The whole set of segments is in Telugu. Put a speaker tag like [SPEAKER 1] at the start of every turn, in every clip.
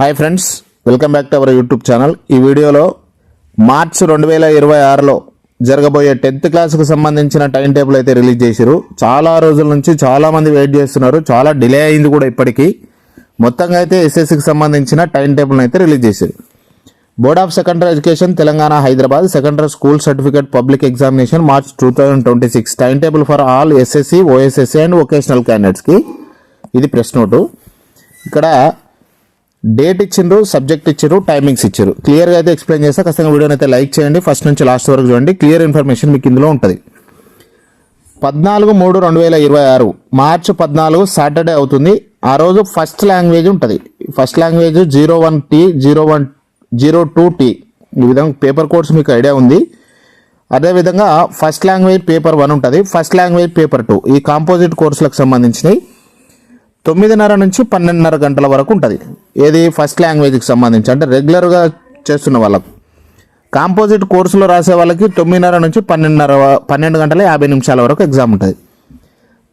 [SPEAKER 1] Hi friends welcome back to our YouTube channel ఈ వీడియోలో మార్చ్ రెండు వేల ఇరవై ఆరులో జరగబోయే టెన్త్ క్లాస్కు సంబంధించిన టైం టేబుల్ అయితే రిలీజ్ చేశారు చాలా రోజుల నుంచి చాలా మంది వెయిట్ చేస్తున్నారు. చాలా డిలే అయింది కూడా ఇప్పటికీ. మొత్తంగా అయితే ఎస్ఎస్సికి సంబంధించిన టైం టేబుల్ అయితే రిలీజ్ చేశారు board of secondary education Telangana Hyderabad secondary school certificate public examination March two thousand twenty six. Time table for all SSC OSSC and vocational క్యాండిడేట్స్కి ఇది ప్రెస్ నోటు. ఇక్కడ డేట్ ఇచ్చిండ్రు సబ్జెక్ట్ ఇచ్చారు టైమింగ్స్ ఇచ్చారు క్లియర్గా అయితే ఎక్స్ప్లెయిన్ చేస్తే. ఖచ్చితంగా వీడియోని అయితే లైక్ చేయండి. ఫస్ట్ నుంచి లాస్ట్ వరకు చూడండి. క్లియర్ ఇన్ఫర్మేషన్ మీకు ఇందులో ఉంటుంది. పద్నాలుగు మూడు రెండు వేల ఇరవై ఆరు. మార్చి పద్నాలుగు సాటర్డే అవుతుంది. ఆ రోజు ఫస్ట్ లాంగ్వేజ్ ఉంటుంది. First language zero one T zero one zero two T ఈ విధంగా పేపర్ కోడ్స్ మీకు ఐడియా ఉంది. అదేవిధంగా ఫస్ట్ లాంగ్వేజ్ పేపర్ వన్ ఉంటుంది. ఫస్ట్ లాంగ్వేజ్ పేపర్ టూ ఈ కాంపోజిట్ కోర్సులకు సంబంధించినవి. తొమ్మిదిన్నర నుంచి పన్నెండున్నర గంటల వరకు ఉంటుంది. ఏది ఫస్ట్ లాంగ్వేజ్కి సంబంధించి అంటే రెగ్యులర్గా చేస్తున్న వాళ్ళకు. కాంపోజిట్ కోర్సులో రాసే వాళ్ళకి తొమ్మిదిన్నర నుంచి పన్నెండున్నర పన్నెండు గంటల యాభై నిమిషాల వరకు ఎగ్జామ్ ఉంటుంది.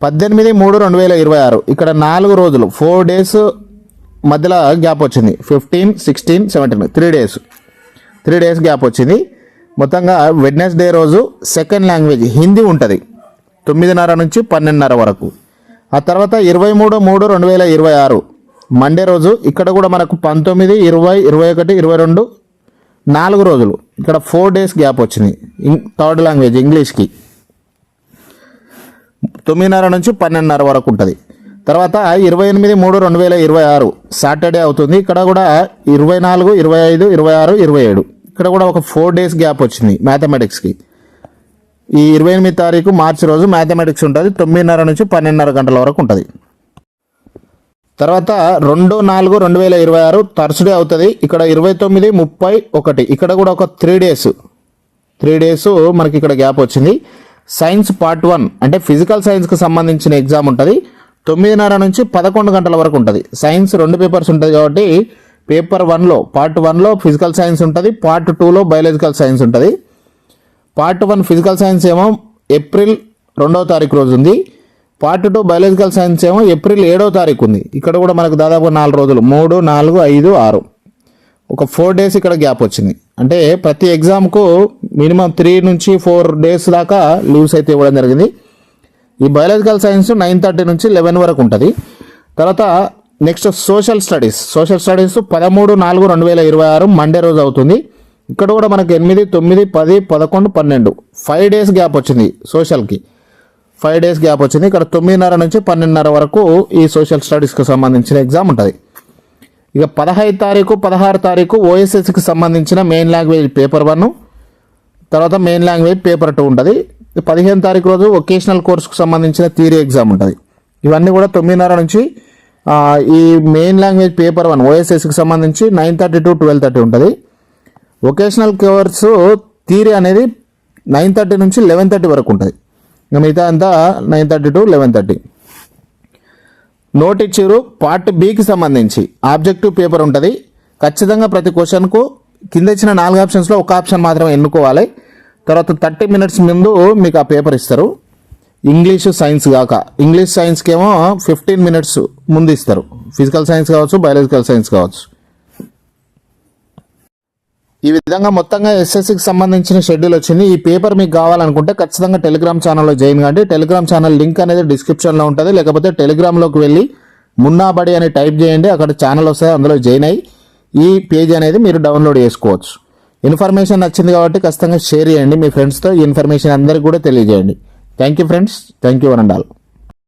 [SPEAKER 1] పద్దెనిమిది మూడు రెండు వేల ఇరవై ఆరు ఇక్కడ నాలుగు రోజులు ఫోర్ డేస్ మధ్యలో గ్యాప్ వచ్చింది. Fifteen sixteen seventeen three days. Three days gap వచ్చింది. మొత్తంగా వెడ్నెస్డే రోజు సెకండ్ లాంగ్వేజ్ హిందీ ఉంటుంది. తొమ్మిదిన్నర నుంచి పన్నెండున్నర వరకు. ఆ తర్వాత ఇరవై మూడు మూడు రెండు వేల ఇరవై ఆరు. మండే రోజు ఇక్కడ కూడా మనకు పంతొమ్మిది ఇరవై ఇరవై ఒకటి ఇరవై రెండు నాలుగు రోజులు. ఇక్కడ ఫోర్ డేస్ గ్యాప్ వచ్చింది. ఇం- థర్డ్ లాంగ్వేజ్ ఇంగ్లీష్కి. తొమ్మిదిన్నర నుంచి పన్నెండున్నర వరకు ఉంటుంది. తర్వాత ఇరవై ఎనిమిది మూడు రెండు వేల ఇరవై ఆరు. సాటర్డే అవుతుంది. ఇక్కడ కూడా ఇరవై నాలుగు ఇరవై ఐదు ఇరవై ఆరు ఇరవై ఏడు. ఇక్కడ కూడా ఒక ఫోర్ డేస్ గ్యాప్ వచ్చింది మ్యాథమెటిక్స్కి. ఈ ఇరవై ఎనిమిది తారీఖు మార్చి రోజు మ్యాథమెటిక్స్ ఉంటుంది. తొమ్మిదిన్నర నుంచి పన్నెండున్నర గంటల వరకు ఉంటుంది. తర్వాత రెండు నాలుగు రెండు వేల ఇరవై ఆరు థర్స్డే అవుతుంది. ఇక్కడ ఇరవై తొమ్మిది ముప్పై ఒకటి. ఇక్కడ కూడా ఒక త్రీ డేస్ త్రీ డేస్ మనకి ఇక్కడ గ్యాప్ వచ్చింది. సైన్స్ పార్ట్ వన్ అంటే ఫిజికల్ సైన్స్కి సంబంధించిన ఎగ్జామ్ ఉంటుంది. తొమ్మిదిన్నర నుంచి పదకొండు గంటల వరకు ఉంటుంది. సైన్స్ రెండు పేపర్స్ ఉంటుంది కాబట్టి పేపర్ వన్లో పార్ట్ వన్లో ఫిజికల్ సైన్స్ ఉంటుంది. పార్ట్ టూలో బయాలజికల్ సైన్స్ ఉంటుంది. పార్ట్ వన్ ఫిజికల్ సైన్స్ ఏమో ఏప్రిల్ రెండవ తారీఖు రోజు ఉంది. పార్ట్ టూ బయాలజికల్ సైన్స్ ఏమో ఏప్రిల్ ఏడవ తారీఖు ఉంది. ఇక్కడ కూడా మనకు దాదాపు నాలుగు రోజులు. మూడు నాలుగు ఐదు ఆరు. ఒక ఫోర్ డేస్ ఇక్కడ గ్యాప్ వచ్చింది. అంటే ప్రతి ఎగ్జామ్కు మినిమం త్రీ నుంచి ఫోర్ డేస్ దాకా లీవ్స్ అయితే ఇవ్వడం జరిగింది. ఈ బయాలజికల్ సైన్స్ నైన్ థర్టీ నుంచి లెవెన్ వరకు ఉంటుంది. తర్వాత next social studies. Social studies పదమూడు నాలుగు రెండు వేల ఇరవై ఆరు మండే రోజు అవుతుంది. ఇక్కడ కూడా మనకు ఎనిమిది తొమ్మిది పది పదకొండు పన్నెండు. ఫైవ్ డేస్ గ్యాప్ వచ్చింది సోషల్కి. ఫైవ్ డేస్ గ్యాప్ వచ్చింది. ఇక్కడ తొమ్మిదిన్నర నుంచి పన్నెండున్నర వరకు ఈ సోషల్ స్టడీస్కి సంబంధించిన ఎగ్జామ్ ఉంటుంది. ఇక పదహైదు తారీఖు పదహారు తారీఖు ఓఎస్ఎస్కి సంబంధించిన మెయిన్ లాంగ్వేజ్ పేపర్ వన్ తర్వాత మెయిన్ లాంగ్వేజ్ పేపర్ టూ ఉంటుంది. పదిహేను తారీఖు రోజు వొకేషనల్ కోర్సుకు సంబంధించిన థియరీ ఎగ్జామ్ ఉంటుంది. ఇవన్నీ కూడా తొమ్మిదిన్నర నుంచి ఈ మెయిన్ లాంగ్వేజ్ పేపర్ వన్ ఓఎస్ఎస్కి సంబంధించి nine thirty to twelve thirty ఉంటుంది. వొకేషనల్ కవర్స్ థియరీ అనేది నైన్ థర్టీ నుంచి లెవెన్ థర్టీ వరకు ఉంటుంది ఇంకా మిగతా అంతా nine thirty to eleven thirty note ఇచ్చారు పార్ట్ బికి సంబంధించి. ఆబ్జెక్టివ్ పేపర్ ఉంటుంది. ఖచ్చితంగా ప్రతి క్వశ్చన్కు కింద ఇచ్చిన నాలుగు ఆప్షన్స్లో ఒక ఆప్షన్ మాత్రమే ఎన్నుకోవాలి. తర్వాత థర్టీ మినిట్స్ ముందు మీకు ఆ పేపర్ ఇస్తారు. ఇంగ్లీష్ సైన్స్ కాక. ఇంగ్లీష్ సైన్స్కి ఏమో ఫిఫ్టీన్ మినిట్స్ ముందు ఇస్తారు. ఫిజికల్ సైన్స్ కావచ్చు బయాలజికల్ సైన్స్ కావచ్చు. ఈ విధంగా మొత్తంగా ఎస్ఎస్సికి సంబంధించిన షెడ్యూల్ వచ్చింది. ఈ పేపర్ మీకు కావాలనుకుంటే ఖచ్చితంగా టెలిగ్రామ్ ఛానల్లో జాయిన్ కండి. టెలిగ్రామ్ ఛానల్ లింక్ అనేది డిస్క్రిప్షన్లో ఉంటుంది. లేకపోతే టెలిగ్రామ్లోకి వెళ్ళి మున్నాబడి అని టైప్ చేయండి. అక్కడ ఛానల్ వస్తుంది అందులో జాయిన్ అయ్యి ఈ పేజ్ అనేది మీరు డౌన్లోడ్ చేసుకోవచ్చు. ఇన్ఫర్మేషన్ నచ్చింది కాబట్టి ఖచ్చితంగా షేర్ చేయండి. మీ ఫ్రెండ్స్తో ఈ ఇన్ఫర్మేషన్ అందరికీ కూడా తెలియజేయండి. Thank you friends thank you one and all